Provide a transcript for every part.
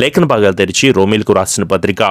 లేఖన భాగాలు తెరిచి రోమిల్కు రాసిన పత్రిక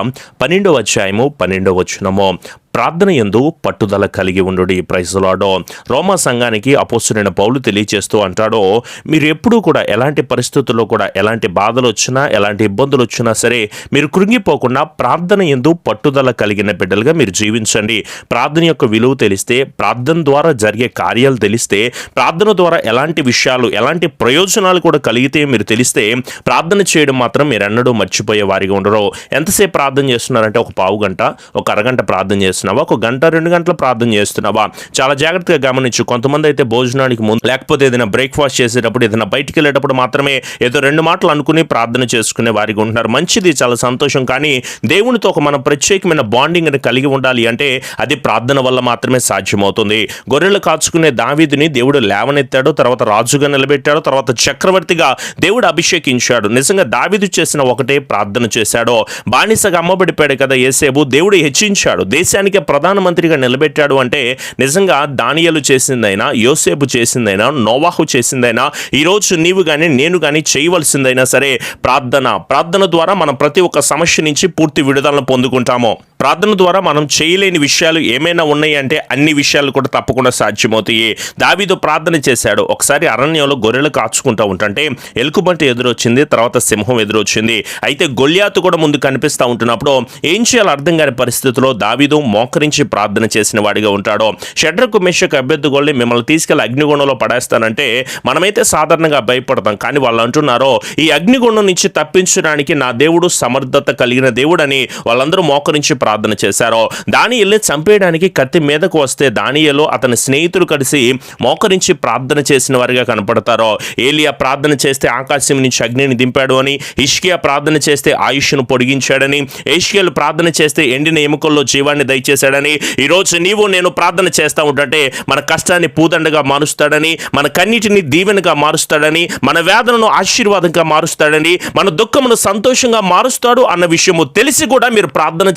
పన్నెండవ అధ్యాయము పన్నెండవ వచనము. ప్రార్థన ఎందు పట్టుదల కలిగి ఉండు ప్రైజులాడో రోమా సంఘానికి అపోస్తుడైన పౌలు తెలియచేస్తూ అంటాడో మీరు ఎప్పుడూ కూడా ఎలాంటి పరిస్థితుల్లో కూడా ఎలాంటి బాధలు వచ్చినా ఎలాంటి ఇబ్బందులు వచ్చినా సరే మీరు కృంగిపోకుండా ప్రార్థన ఎందు పట్టుదల కలిగిన బిడ్డలుగా మీరు జీవించండి. ప్రార్థన యొక్క విలువ తెలిస్తే ప్రార్థన ద్వారా జరిగే కార్యాలు తెలిస్తే ప్రార్థన ద్వారా ఎలాంటి విషయాలు ఎలాంటి ప్రయోజనాలు కూడా కలిగితే మీరు తెలిస్తే ప్రార్థన చేయడం మాత్రం మీరు ఎన్నడూ మర్చిపోయే వారిగా ఉండరు. ఎంతసేపు ప్రార్థన చేస్తున్నారంటే ఒక పావు గంట ఒక అరగంట ప్రార్థన చేస్తున్నావా? ఒక గంట రెండు గంటలు ప్రార్థన చేస్తున్నావా? చాలా జాగ్రత్తగా గమనించు. కొంతమంది అయితే భోజనానికి ముందు లేకపోతే ఏదైనా బ్రేక్ఫాస్ట్ చేసేటప్పుడు ఏదైనా బయటికి వెళ్ళేటప్పుడు మాత్రమే ఏదో రెండు మాటలు అనుకుని ప్రార్థన చేసుకునే వారిగా ఉంటున్నారు. మంచిది చాలా సంతోషం. కానీ దేవునితో ఒక మన ప్రత్యేకమైన బాండింగ్ కలిగి ఉండాలి అంటే అది ప్రార్థన వల్ల మాత్రమే సాధ్యమవుతుంది. గొర్రెలు కాచుకునే దావీదిని దేవుడు లేవనెత్తాడు తర్వాత రాజుగా నిలబెట్టాడు తర్వాత చక్రవర్తిగా దేవుడు అభిషేకించాడు. నిజంగా దావీదు చేసిన ఒకటే ప్రార్థన చేశాడు. బానిసగా అమ్మబడిపోయాడు కదా ఏసేబు దేవుడు హెచ్చించాడు. దేశానికి ప్రధానమంత్రిగా నిలబెట్టాడు అంటే నిజంగా దానియలు చేసిందైనా యోసేపు చేసిందైనా నోవాహు చేసిందైనా ఈరోజు నీవు కానీ నేను కానీ చేయవలసిందైనా సరే ప్రార్థన. ప్రార్థన ద్వారా మనం ప్రతి ఒక్క సమస్య నుంచి పూర్తి విడుదలను పొందుకుంటాము. ప్రార్థన ద్వారా మనం చేయలేని విషయాలు ఏమైనా ఉన్నాయి అంటే అన్ని విషయాలు కూడా తప్పకుండా సాధ్యమవుతాయి. దావీదు ప్రార్థన చేశాడు. ఒకసారి అరణ్యంలో గొర్రెలు కాచుకుంటూ ఉంటుంటే ఎలుకుబంటి ఎదురొచ్చింది తర్వాత సింహం ఎదురొచ్చింది. అయితే గొల్యాతు కూడా ముందు కనిపిస్తూ ఉంటున్నప్పుడు ఏం చేయాలో అర్థం కాని పరిస్థితిలో దావీదు మోకరించి ప్రార్థన చేసిన వాడిగా ఉంటాడు. షడ్రకు మెషకు అభ్యర్థుగోళ్ళని మిమ్మల్ని తీసుకెళ్ళి అగ్నిగుణంలో పడేస్తానంటే మనమైతే సాధారణంగా భయపడతాం. కానీ వాళ్ళు అంటున్నారో ఈ అగ్నిగుణం నుంచి తప్పించడానికి నా దేవుడు సమర్థత కలిగిన దేవుడని వాళ్ళందరూ మోకరించి ప్రార్థన ప్రార్థన చేశారో దానియల్ని చంపేయడానికి కత్తి మీదకు వస్తే దానియలో అతని స్నేహితులు కలిసి మోకరించి ప్రార్థన చేసిన వారిగా కనపడతారో. ఏలియా ప్రార్థన చేస్తే ఆకాశం నుంచి అగ్నిని దింపాడు అని ఇష్కియా ప్రార్థన చేస్తే ఆయుష్ను పొడిగించాడని ఏషియాలు ప్రార్థన చేస్తే ఎండిన ఎముకల్లో జీవాన్ని దయచేశాడని ఈరోజు నీవు నేను ప్రార్థన చేస్తూ ఉంటుంటే మన కష్టాన్ని పూదండగా మారుస్తాడని మన కన్నిటిని దీవెనగా మారుస్తాడని మన వేదనను ఆశీర్వాదంగా మారుస్తాడని మన దుఃఖమును సంతోషంగా మారుస్తాడు అన్న విషయము తెలిసి కూడా మీరు ప్రార్థన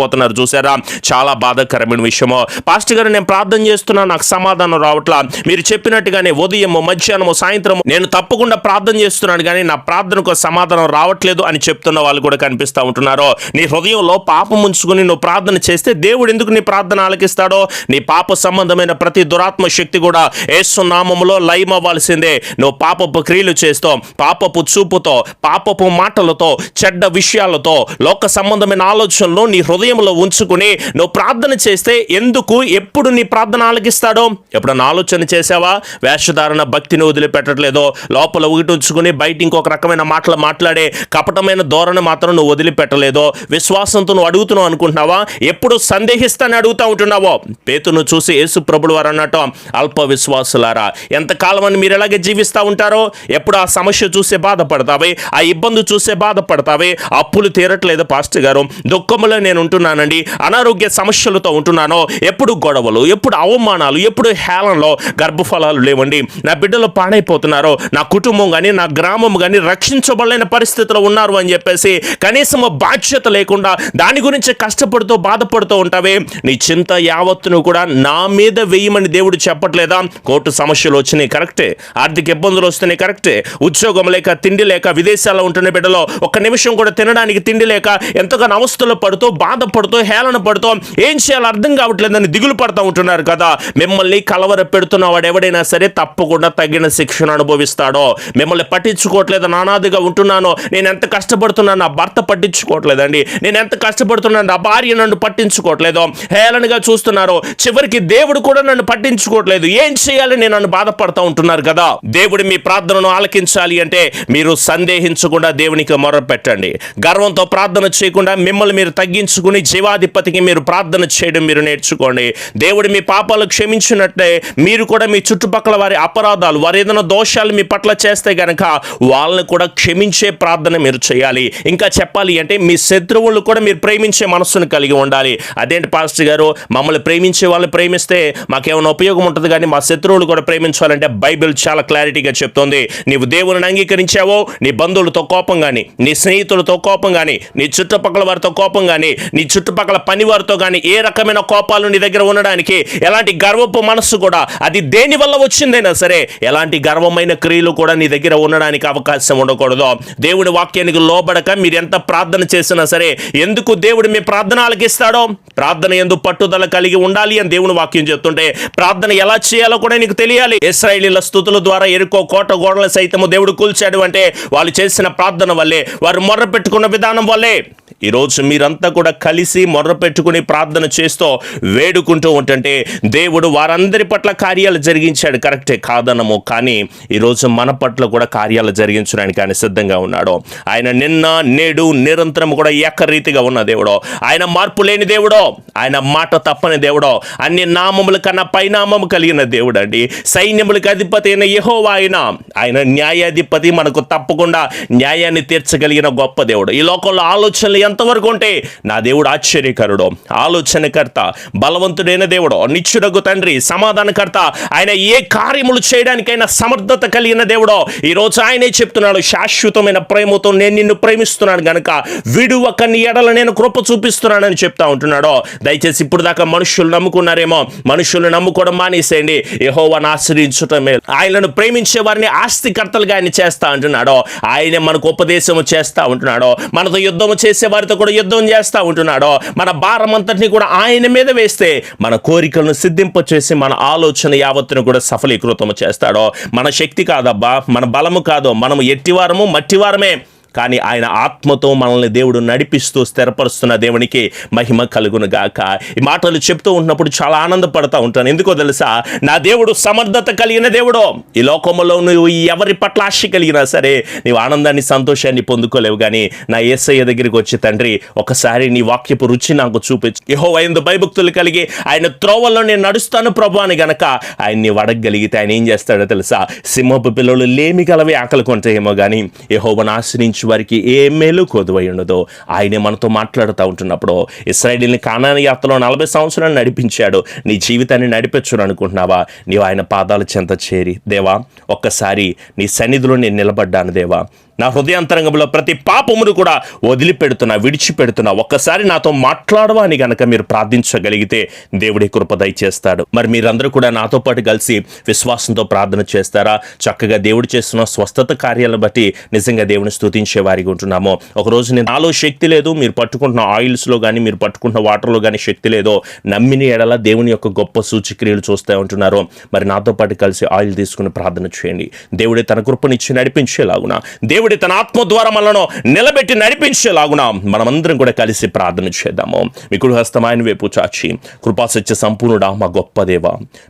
చేయలేకపోతున్నారు చూసారా చాలా బాధాకరమైన విషయము. పాస్టర్ గారు నేను ప్రార్థన చేస్తున్నా నాకు సమాధానం రావట్లా. మీరు చెప్పినట్టుగానే ఉదయము మధ్యాహ్నము సాయంత్రము నేను తప్పకుండా ప్రార్థన చేస్తున్నాను కానీ నా ప్రార్థనకు సమాధానం రావట్లేదు అని చెప్తున్న వాళ్ళు కూడా కనిపిస్తూ ఉంటున్నారు. నీ హృదయంలో పాపం ఉంచుకుని నువ్వు ప్రార్థన చేస్తే దేవుడు ఎందుకు నీ ప్రార్థన ఆలకిస్తాడో? నీ పాప సంబంధమైన ప్రతి దురాత్మ శక్తి కూడా యేసు నామములో లయం అవ్వాల్సిందే. నువ్వు పాపపు క్రియలు చేస్తూ పాపపు చూపుతో పాపపు మాటలతో చెడ్డ విషయాలతో లోక సంబంధమైన ఆలోచనలు నీ హృదయం హృదయంలో ఉంచుకుని నువ్వు ప్రార్థన చేస్తే ఎందుకు ఎప్పుడు నీ ప్రార్థన ఆలకిస్తాడో? ఎప్పుడన్నా ఆలోచన చేసావా వేషధారణ భక్తిని వదిలిపెట్టట్లేదో? లోపల ఒకటి ఉంచుకుని బయట ఇంకొక రకమైన మాటలు మాట్లాడే కపటమైన ధోరణి మాత్రం నువ్వు వదిలిపెట్టలేదో? విశ్వాసంతో నువ్వు అడుగుతున్నావు అనుకుంటున్నావా? ఎప్పుడు సందేహిస్తాను అడుగుతా ఉంటున్నావో? పేతును చూసి యేసు ప్రభుడు వారు అన్నట్టు అల్ప విశ్వాసులారా ఎంతకాలం అని మీరు ఎలాగే జీవిస్తూ ఉంటారో? ఎప్పుడు ఆ సమస్య చూసే బాధపడతావే? ఆ ఇబ్బంది చూసే బాధపడతావే? అప్పులు తీరట్లేదు పాస్టర్ గారు. దుఃఖంలో నేను ఉంటున్నానండి. అనారోగ్య సమస్యలతో ఉంటున్నానో ఎప్పుడు గొడవలు ఎప్పుడు అవమానాలు ఎప్పుడు హేళనలో గర్భఫలాలు లేవండి. నా బిడ్డలు పాడైపోతున్నారో నా కుటుంబం కానీ నా గ్రామం కానీ రక్షించబడలేని పరిస్థితిలో ఉన్నారు అని చెప్పేసి కనీసం బాధ్యత లేకుండా దాని గురించి కష్టపడుతూ బాధపడుతూ ఉంటావే. నీ చింత యావత్తును కూడా నా మీద వేయమని దేవుడు చెప్పట్లేదా? కోర్టు సమస్యలు వచ్చినాయి కరెక్టే. ఆర్థిక ఇబ్బందులు వస్తున్నాయి కరెక్టే. ఉద్యోగం లేక తిండి లేక విదేశాల్లో ఉంటున్న బిడ్డలో ఒక్క నిమిషం కూడా తినడానికి తిండి లేక ఎంతగానో అవస్థలు పడుతూ బాధపడుతూ హేళన పడుతూ ఏం చేయాలో అర్థం కావట్లేదని దిగులు పడుతూ ఉంటున్నారు కదా. మిమ్మల్ని కలవర పెడుతున్న వాడు ఎవడైనా సరే తప్పకుండా తగిన శిక్షణ అనుభవిస్తాడో. మిమ్మల్ని పట్టించుకోవట్లేదు నానాదిగా ఉంటున్నానో. నేను ఎంత కష్టపడుతున్నాను నా భర్త పట్టించుకోవట్లేదండి. నేను ఎంత కష్టపడుతున్నాను నా భార్య నన్ను పట్టించుకోవట్లేదు. హేళనగా చూస్తున్నారు. చివరికి దేవుడు కూడా నన్ను పట్టించుకోవట్లేదు. ఏం చేయాలి? నేను నన్ను బాధపడుతూ ఉంటున్నారు కదా. దేవుడు మీ ప్రార్థనను ఆలకించాలి అంటే మీరు సందేహించకుండా దేవునికి మొర పెట్టండి గర్వంతో ప్రార్థన చేయకుండా మిమ్మల్ని మీరు తగ్గించుకుని జీవాధిపతికి మీరు ప్రార్థన చేయడం మీరు నేర్చుకోండి. దేవుడు మీ పాపాలు క్షమించినట్టే మీరు కూడా మీ చుట్టుపక్కల వారి అపరాధాలు వారి ఏదైనా దోషాలు మీ పట్ల చేస్తే కనుక వాళ్ళని కూడా క్షమించే ప్రార్థన మీరు చేయాలి. ఇంకా చెప్పాలి అంటే మీ శత్రువులు కూడా మీరు ప్రేమించే మనస్సును కలిగి ఉండాలి. అదేంటి పాస్టర్ గారు? మమ్మల్ని ప్రేమించే వాళ్ళని ప్రేమిస్తే మాకేమైనా ఉపయోగం ఉంటుంది కానీ మా శత్రువులు కూడా ప్రేమించాలంటే బైబిల్ చాలా క్లారిటీగా చెప్తోంది. నీవు దేవుని అంగీకరించావో నీ బంధువులతో కోపం కానీ నీ స్నేహితులతో కోపం కానీ నీ చుట్టుపక్కల వారితో కోపం కానీ నీ చుట్టుపక్కల పనివారితో కానీ ఏ రకమైన కోపాలు నీ దగ్గర ఉండడానికి ఎలాంటి గర్వపు మనస్సు కూడా అది దేని వల్ల వచ్చిందైనా సరే ఎలాంటి గర్వమైన క్రియలు కూడా నీ దగ్గర ఉండడానికి అవకాశం ఉండకూడదు. దేవుడి వాక్యానికి లోబడక మీరు ఎంత ప్రార్థన చేసినా సరే ఎందుకు దేవుడు మీ ప్రార్థన ఆలకిస్తాడో ప్రార్థన ఎందుకు పట్టుదల కలిగి ఉండాలి అని దేవుని వాక్యం చెప్తుంటే ప్రార్థన ఎలా చేయాలో కూడా నీకు తెలియాలి. ఇస్రాయేలీల స్థుతుల ద్వారా ఎరుకో కోట గోడల సైతము దేవుడు కూల్చాడు అంటే వాళ్ళు చేసిన ప్రార్థన వల్లే వారు మొర్ర పెట్టుకున్న విధానం వల్లే. ఈరోజు మీరంతా కూడా కలిసి మొర్ర పెట్టుకుని ప్రార్థన చేస్తూ వేడుకుంటూ ఉంటుంటే దేవుడు వారందరి పట్ల కార్యాలు జరిగించాడు. కరెక్టే కాదనము కానీ ఈరోజు మన పట్ల కూడా కార్యాలు జరిగించడానికి ఆయన సిద్ధంగా ఉన్నాడు. ఆయన నిన్న నేడు నిరంతరం కూడా ఏకరీతిగా ఉన్న దేవుడో. ఆయన మార్పు లేని దేవుడో ఆయన మాట తప్పని దేవుడో అన్ని నామముల కన్నా పైనామము కలిగిన దేవుడు అండి సైన్యములకు అధిపతి అయిన యెహోవా ఆయన ఆయన న్యాయాధిపతి మనకు తప్పకుండా న్యాయాన్ని తీర్చగలిగిన గొప్ప దేవుడు. ఈ లోకంలో ఆలోచనలు ఎంతవరకు ఉంటే నా దేవుడు ఆశ్చర్యకరుడు ఆలోచనకర్త బలవంతుడైన దేవుడు నిత్యుడగు తండ్రి సమాధానకర్త ఆయన ఏ కార్యములు చేయడానికైనా సమర్థత కలిగిన దేవుడో. ఈ రోజు ఆయనే చెప్తున్నాడు శాశ్వతమైన ప్రేమతో నేను నిన్ను ప్రేమిస్తున్నాను గనుక విడువక నీ ఎడల నేను కృప చూపిస్తున్నానని చెప్తా ఉంటున్నాడో. దయచేసి ఇప్పుడు దాకా మనుషులు నమ్ముకున్నారేమో మనుషులు నమ్ముకోవడం మానేసేయండి. యెహోవాను ఆశ్రయించటమే. ఆయనను ప్రేమించే వారిని ఆస్తికర్తలుగా ఆయన చేస్తా ఉంటున్నాడో. ఆయన మనకు ఉపదేశము చేస్తా ఉంటున్నాడో. మనతో యుద్ధము చేసే వారితో కూడా యుద్ధం చేస్తా ఉంటున్నాడో మన భారం అంతటిని కూడా ఆయన మీద వేస్తే మన కోరికలను సిద్ధింప చేసి మన ఆలోచన యావత్తును కూడా సఫలీకృతం చేస్తాడో. మన శక్తి కాదబ్బా మన బలము కాదు మనము ఎట్టివారము మట్టివారమే కానీ ఆయన ఆత్మతో మనల్ని దేవుడు నడిపిస్తూ స్థిరపరుస్తున్న దేవునికి మహిమ కలుగును గాక. ఈ మాటలు చెప్తూ ఉన్నప్పుడు చాలా ఆనందపడతా ఉంటాను. ఎందుకో తెలుసా? నా దేవుడు సమర్థత కలిగిన దేవుడు. ఈ లోకంలో నువ్వు ఎవరి పట్ల ఆశ కలిగినా సరే నీవు ఆనందాన్ని సంతోషాన్ని పొందుకోలేవు. కానీ నా ఏసయ్య దగ్గరికి వచ్చి తండ్రి ఒకసారి నీ వాక్యపు రుచి నాకు చూపించు. యహో ఐదు భయభక్తులు కలిగి ఆయన త్రోవల్లో నేను నడుస్తాను ప్రభు అని గనక ఆయన్ని వడగలిగితే ఆయన ఏం చేస్తాడో తెలుసా? సింహపు పిల్లలు లేమి కలవి ఆకలి కొంటాయేమో కానీ యహోవను ఆశ్రయించు వారికి ఏ మేలు కొదువై ఉండదో ఆయనే మనతో మాట్లాడుతూ ఉంటున్నప్పుడు ఇస్రాయిల్ని కానాని యాత్రలో నలభై సంవత్సరాలు నడిపించాడు. నీ జీవితాన్ని నడిపించను అనుకుంటున్నావా? నీవు ఆయన పాదాల చెంత చేరి దేవా ఒక్కసారి నీ సన్నిధిలో నేను నిలబడ్డాను దేవా. నా హృదయాంతరంగంలో ప్రతి పాపమును కూడా వదిలిపెడుతున్నా విడిచిపెడుతున్నా. ఒక్కసారి నాతో మాట్లాడవా అని గనక మీరు ప్రార్థించగలిగితే దేవుడి కృపదై చేస్తాడు మరి మీరందరూ కూడా నాతో పాటు కలిసి విశ్వాసంతో ప్రార్థన చేస్తారా? చక్కగా దేవుడు చేస్తున్న స్వస్థత కార్యాలను బట్టి నిజంగా దేవుని స్థుతించే వారిగా ఉంటున్నాము. ఒకరోజు నేను నాలో శక్తి లేదు మీరు పట్టుకుంటున్న ఆయిల్స్లో కానీ మీరు పట్టుకుంటున్న వాటర్లో కానీ శక్తి లేదో నమ్మిన ఎడల దేవుని యొక్క గొప్ప సూచక్రియలు చూస్తూ ఉంటున్నారు. మరి నాతో పాటు కలిసి ఆయిల్ తీసుకుని ప్రార్థన చేయండి. దేవుడే తన కృపనిచ్చి నడిపించేలాగున. దేవుడి తన ఆత్మ ద్వారా మనను నిలబెట్టి నడిపించేలాగున మనమందరం కూడా కలిసి ప్రార్థన చేద్దాము. మీ కుడి హస్తమాయన వైపు చాచి కృపాసత్య సంపూర్ణుడా మా గొప్ప దేవ.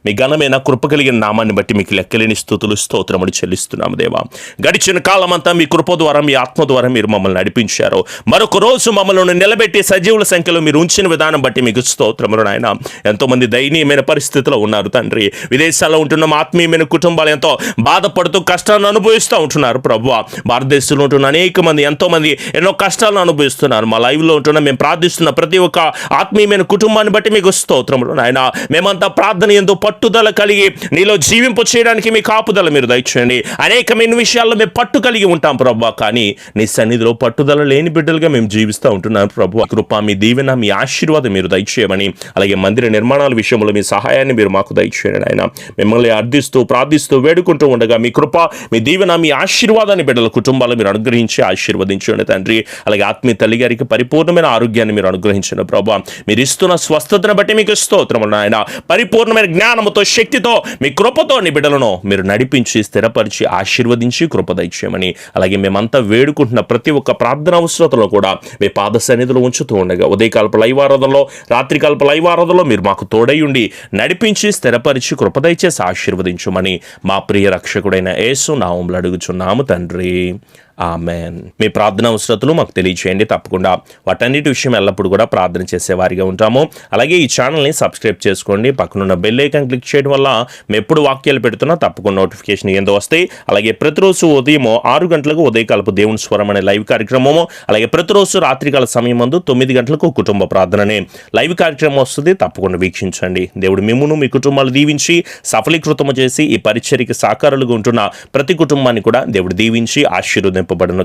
మీ ఘనమైన కృప కలిగిన నామాన్ని బట్టి మీకు లెక్కలేని స్థుతులు స్తోత్రములు చెల్లిస్తున్నాము దేవా. గడిచిన కాలం అంతా మీ కృప ద్వారా మీ ఆత్మ ద్వారా మీరు మమ్మల్ని నడిపించారు. మరొక రోజు మమ్మల్ని నిలబెట్టి సజీవుల సంఖ్యలో మీరు ఉంచిన విధానం బట్టి మీకు స్తోత్రములు నాయన. ఎంతో మంది దయనీయమైన పరిస్థితిలో ఉన్నారు తండ్రి. విదేశాల్లో ఉంటున్న ఆత్మీయమైన కుటుంబాలు ఎంతో బాధపడుతూ కష్టాన్ని అనుభవిస్తూ ఉంటున్నారు ప్రభు భారతదేశంలో ఉంటున్న అనేక మంది ఎంతో మంది ఎన్నో కష్టాలను అనుభవిస్తున్నారు. మా లైవ్లో ఉంటున్న మేము ప్రార్థిస్తున్న ప్రతి ఒక్క ఆత్మీయమైన కుటుంబాన్ని బట్టి మీకు స్తోత్రములు నాయన. మేమంతా ప్రార్థన ఎంతో పట్టుదల కలిగి నీలో జీవింపు చేయడానికి మీ కాపుదల మీరు దయచేయండి. అనేకమైన విషయాల్లో మేము పట్టు కలిగి ఉంటాం ప్రభు కానీ నీ సన్నిధిలో పట్టుదల లేని బిడ్డలుగా మేము జీవిస్తూ ఉంటున్నాం ప్రభు. కృప మీ దీవెన మీ ఆశీర్వాదం మీరు దయచేయమని అలాగే మందిర నిర్మాణాల విషయంలో మీ సహాయాన్ని మీరు మాకు దయచేయండి ఆయన మిమ్మల్ని అర్థిస్తూ ప్రార్థిస్తూ వేడుకుంటూ ఉండగా మీ కృప మీ దీవెన మీ ఆశీర్వాదాన్ని బిడ్డల కుటుంబాలు మీరు అనుగ్రహించి ఆశీర్వదించండి తండ్రి. అలాగే ఆత్మీయ తల్లి గారికి పరిపూర్ణమైన ఆరోగ్యాన్ని మీరు అనుగ్రహించండి ప్రభా. మీరు ఇస్తున్న స్వస్థతను బట్టి మీకు స్తోత్రములు నాయన. పరిపూర్ణమైన జ్ఞానముతో శక్తితో మీ కృపతో నీ బిడ్డలను మీరు నడిపించి స్థిరపరిచి ఆశీర్వదించి కృపదయచేయమని అలాగే మేమంతా వేడుకుంటున్న ప్రతి ఒక్క ప్రార్థన అవసరతలో కూడా మీ పాద సన్నిధిలో ఉంచుతూ ఉండగా ఉదయకాల్ప లైవారాధనలో రాత్రికాల్ప లైవారాధనలో మీరు మాకు తోడయుండి నడిపించి స్థిరపరిచి కృపదయచేసి ఆశీర్వదించమని మా ప్రియ రక్షకుడైన యేసు నామంలో అడుగుచున్నాము తండ్రి. ఆమెన్. మీ ప్రార్థన అవసరతలు మాకు తెలియచేయండి తప్పకుండా. వాటన్నిటి విషయం ఎల్లప్పుడు కూడా ప్రార్థన చేసేవారిగా ఉంటాము. అలాగే ఈ ఛానల్ని సబ్స్క్రైబ్ చేసుకోండి. పక్కనున్న బెల్ ఐకాన్ క్లిక్ చేయడం వల్ల మేము ఎప్పుడు వాక్యాలు పెడుతున్నా తప్పకుండా నోటిఫికేషన్ ఏందో వస్తాయి. అలాగే ప్రతిరోజు ఉదయం ఆరు గంటలకు ఉదయకాలపు దేవుని స్వరం అనే లైవ్ కార్యక్రమము అలాగే ప్రతిరోజు రాత్రికాల సమయం మందు తొమ్మిది గంటలకు కుటుంబ ప్రార్థననే. లైవ్ కార్యక్రమం వస్తుంది తప్పకుండా వీక్షించండి. దేవుడు మిమ్మును మీ కుటుంబాలు దీవించి సఫలీకృతము చేసి ఈ పరిచర్కి సాకారులుగా ఉంటున్న ప్రతి కుటుంబాన్ని కూడా దేవుడు దీవించి ఆశ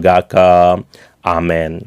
గాక ఆమెన్